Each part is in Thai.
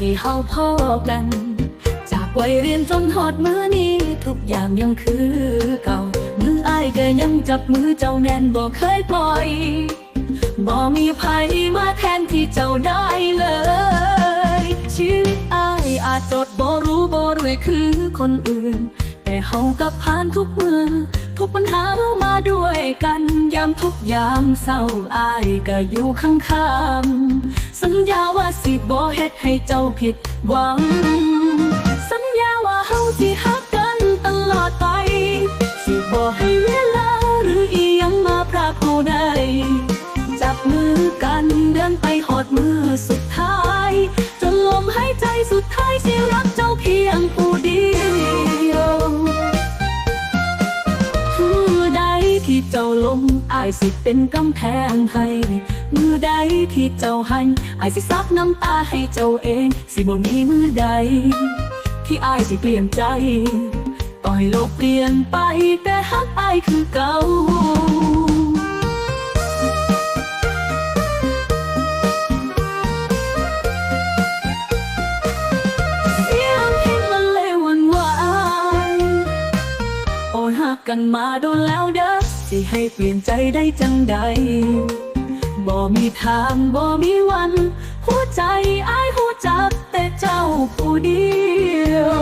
ที่เฮาพ่อกัน จากวัยเรียนจนหอดมือนี้ ทุกอย่างยังคือเก่า มืออ้ายก็ยังจับมือเจ้าแน่นบ่เคยปล่อยบ่มีภัยมาแทนที่เจ้าได้เลย ชีวิตอ้ายอาจจดบ่รู้บ่รวยคือคนอื่น แต่เฮากับผ่านทุกมือทุกปัญหาเรามาด้วยกัน ยามทุกยามเศร้าอ้ายก็อยู่ข้างๆ สัญญาว่าสิบ่เฮ็ดให้เจ้าผิดหวัง สัญญาว่าเฮาสิฮักกันตลอดไป สิบ่ให้เวลาหรืออีหยังมาพรากเราได้จับมือกันเดินไปหอดมือสุดท้าย จนลมหายใจสุดท้ายสิรักเจ้าเพียงผู้เดียวมือใดที่เจ้าลมอายสิเป็นกำแพงให้ มือใดที่เจ้าหันอายสิซับน้ำตาให้เจ้าเอง สิบ่มีมือใด ที่อายสิเปลี่ยนใจ ต่อยโลกเปลี่ยนไปแต่ฮักอายคือเก่าเสียงเพลงมันเลวันหวานโอ้ฮักกันมาโดนแล้วเด้อสิให้เปลี่ยนใจได้จังใด บ่มีทางบ่มีวัน หัวใจอ้ายหัวจักแต่เจ้าผู้เดียว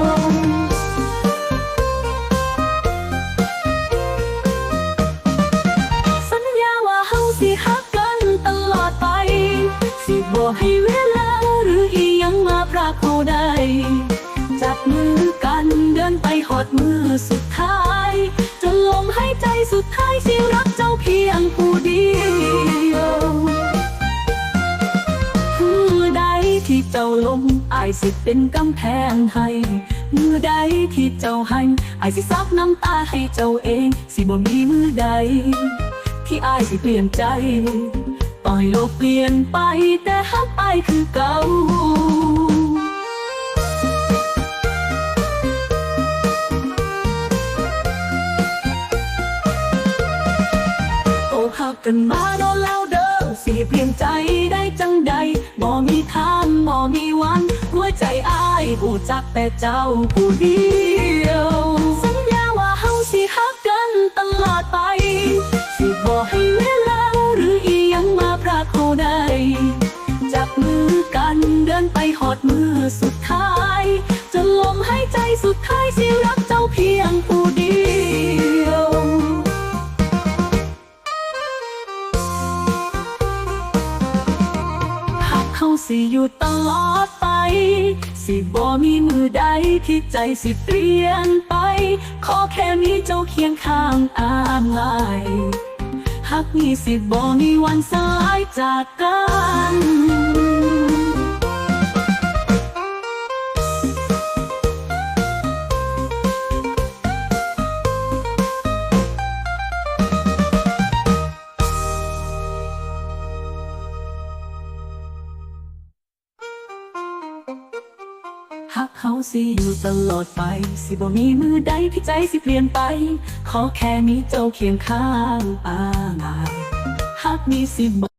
สัญญาว่าเฮาสิฮักกันตลอดไปสิบ่ให้เวลาหรืออีหยังมาพรากเราได้ จับมือกันเดินไปหอดมือสุดายสิเป็นกำแพงให้มือใดที่เจ้าให้อายสิซับน้ำตาให้เจ้าเอง สิบ่มีมือใด ที่อายสิเปลี่ยนใจ ปล่อยโลกเปลี่ยนไปแต่ฮักอายคือเก่าโอ้หักกันมาโดนแล้วเด้อสิเปลี่ยนใจได้จังใดบ่มีทางบ่มีวัน ผู้จักแต่เจ้าผู้เดียว สัญญาว่าเฮาสิฮักกันตลอดไป สิบ่ให้เวลาหรืออีหยังมาพรากเราได้จับมือกันเดินไปหอดมือสุดท้าย จนลมหายใจสุดท้ายสิรักเจ้าเพียงผู้เดียวหากเขาสิอยู่ตลอดไป สิบ่มีมือใดที่ใจสิเปลี่ยนไป ขอแค่มีเจ้าเคียงข้างอางไลายหากมีสิบ่มีวันสลายจากกัน หากเขาสิอยู่ตลอดไป สิบ่มีมือใดที่ใจสิเปลี่ยนไป ขอแค่มีเจ้าเคียงข้างอ้างอายหากมีสิบ